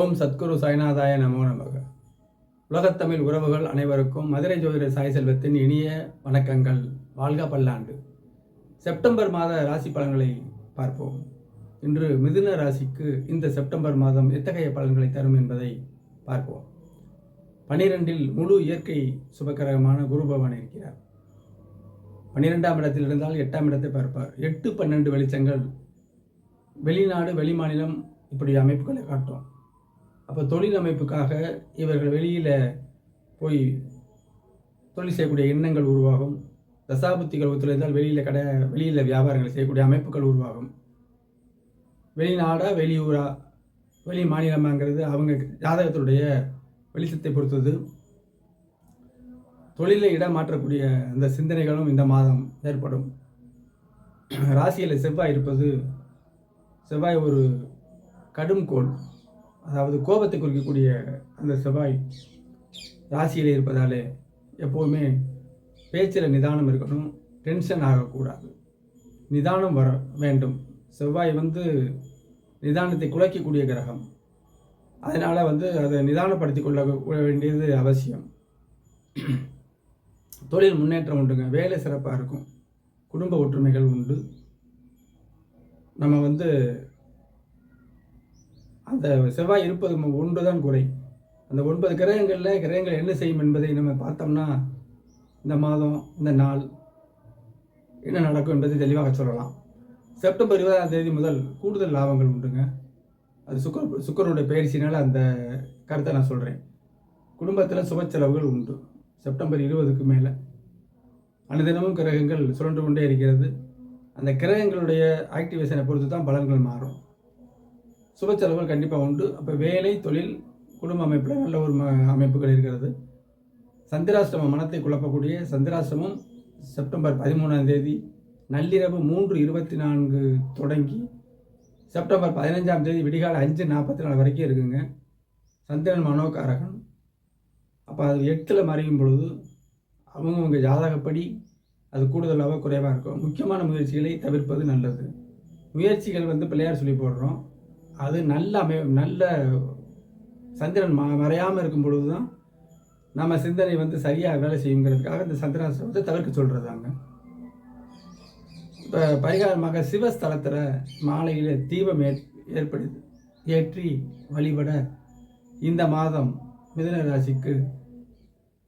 ஓம் சத்குரு சாய்நாதாய நமோ நமக. உலகத்தமிழ் உறவுகள் அனைவருக்கும் மதுரை ஜோதிட சாய் செல்வத்தின் இனிய வணக்கங்கள். வாழ்க பல்லாண்டு. செப்டம்பர் மாத ராசி பலன்களை பார்ப்போம். இன்று மிதுன ராசிக்கு இந்த செப்டம்பர் மாதம் எத்தகைய பலன்களை தரும் என்பதை பார்ப்போம். பனிரெண்டில் முழு இயற்கை சுபகரகமான குரு பகவான் இருக்கிறார். பன்னிரெண்டாம் இடத்தில் இருந்தால் எட்டாம் இடத்தை பார்ப்பார். எட்டு பன்னெண்டு வெளிச்சங்கள் வெளிநாடு வெளிமாநிலம் இப்படி அமைப்புகளை காட்டும். அப்போ தொழில் அமைப்புக்காக இவர்கள் வெளியில் போய் தொழில் செய்யக்கூடிய எண்ணங்கள் உருவாகும். தசாபுத்திகள் ஒத்துழைத்தால் வெளியில் கடை வெளியில் வியாபாரங்கள் செய்யக்கூடிய அமைப்புகள் உருவாகும். வெளிநாடா வெளியூரா வெளி மாநிலமாங்கிறது அவங்க ஜாதகத்தினுடைய வெளிச்சத்தை பொறுத்தது. தொழிலை இடம் மாற்றக்கூடிய அந்த சிந்தனைகளும் இந்த மாதம் ஏற்படும். ராசியில் செவ்வாய் இருப்பது செவ்வாய் ஒரு கடும் கோள். அதாவது கோபத்தை குறிக்கக்கூடிய அந்த செவ்வாய் ராசியில் இருப்பதாலே எப்போவுமே பேச்சில் நிதானம் இருக்கணும் டென்ஷன் ஆகக்கூடாது. நிதானம் வர வேண்டும். செவ்வாய் வந்து நிதானத்தை குலைக்கக்கூடிய கிரகம். அதனால் வந்து அதை நிதானப்படுத்தி கொள்ள வேண்டியது அவசியம். தொழில் முன்னேற்றம் உண்டுங்க. வேலை சிறப்பாக இருக்கும். குடும்ப ஒற்றுமைகள் உண்டு. நம்ம வந்து அந்த செவ்வாய் இருப்பது ஒன்று தான் குறை. அந்த ஒன்பது கிரகங்களில் கிரகங்கள் என்ன செய்யும் என்பதை நம்ம பார்த்தோம்னா இந்த மாதம் இந்த நாள் என்ன நடக்கும் என்பதை தெளிவாக சொல்லலாம். செப்டம்பர் இருபதாம் தேதி முதல் கூடுதல் லாபங்கள் உண்டுங்க. அது சுக்கர் சுக்கரனுடைய பயிற்சினால் அந்த கருத்தை நான் சொல்கிறேன் குடும்பத்தில் சுப செலவுகள் உண்டு. செப்டம்பர் இருபதுக்கு மேலே. அனுதினமும் கிரகங்கள் சுழன்று கொண்டே இருக்கிறது. அந்த கிரகங்களுடைய ஆக்டிவேஷனை பொறுத்து தான் பலன்கள் மாறும். சுப செலவுகள் கண்டிப்பாக உண்டு. அப்போ வேலை தொழில் குடும்ப அமைப்பில் நல்ல ஒரு அமைப்புகள் இருக்கிறது. சந்திராஷ்டமம் மனத்தை குழப்பக்கூடிய சந்திராஷ்டமம் செப்டம்பர் பதிமூணாம் தேதி நள்ளிரவு மூன்று இருபத்தி நான்கு தொடங்கி செப்டம்பர் பதினஞ்சாம் தேதி விடிகால அஞ்சு நாற்பத்தி நாலு வரைக்கும் இருக்குங்க. சந்திரன் மனோகாரகன். அப்போ அது எட்டில் மறையும் பொழுது அவங்கவுங்க ஜாதகப்படி அது கூடுதலாக குறைவாக இருக்கும். முக்கியமான முயற்சிகளை தவிர்ப்பது நல்லது. முயற்சிகள் வந்து பிள்ளையார் சொல்லி போடுறோம். அது நல்ல அமை நல்ல சந்திரன் ம மறையாமல் இருக்கும் பொழுது தான் நம்ம சிந்தனை வந்து சரியாக வேலை செய்யுங்கிறதுக்காக இந்த சந்திராசிரமத்தை தவிர்க்க சொல்கிறதாங்க இப்போ பரிகாரமாக சிவஸ்தலத்தில் மாலையில் தீபம் ஏ ஏற்படுது ஏற்றி வழிபட இந்த மாதம் மிதுன ராசிக்கு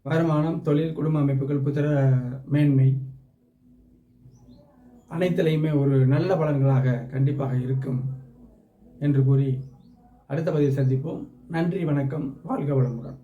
வருமானம் தொழில் குடும்ப அமைப்புகள் புத்திர மேன்மை அனைத்திலையுமே ஒரு நல்ல பலன்களாக கண்டிப்பாக இருக்கும். என்று கூறி அடுத்த பதிவில் சந்திப்போம். நன்றி வணக்கம் வாழ்க வளமுடன்.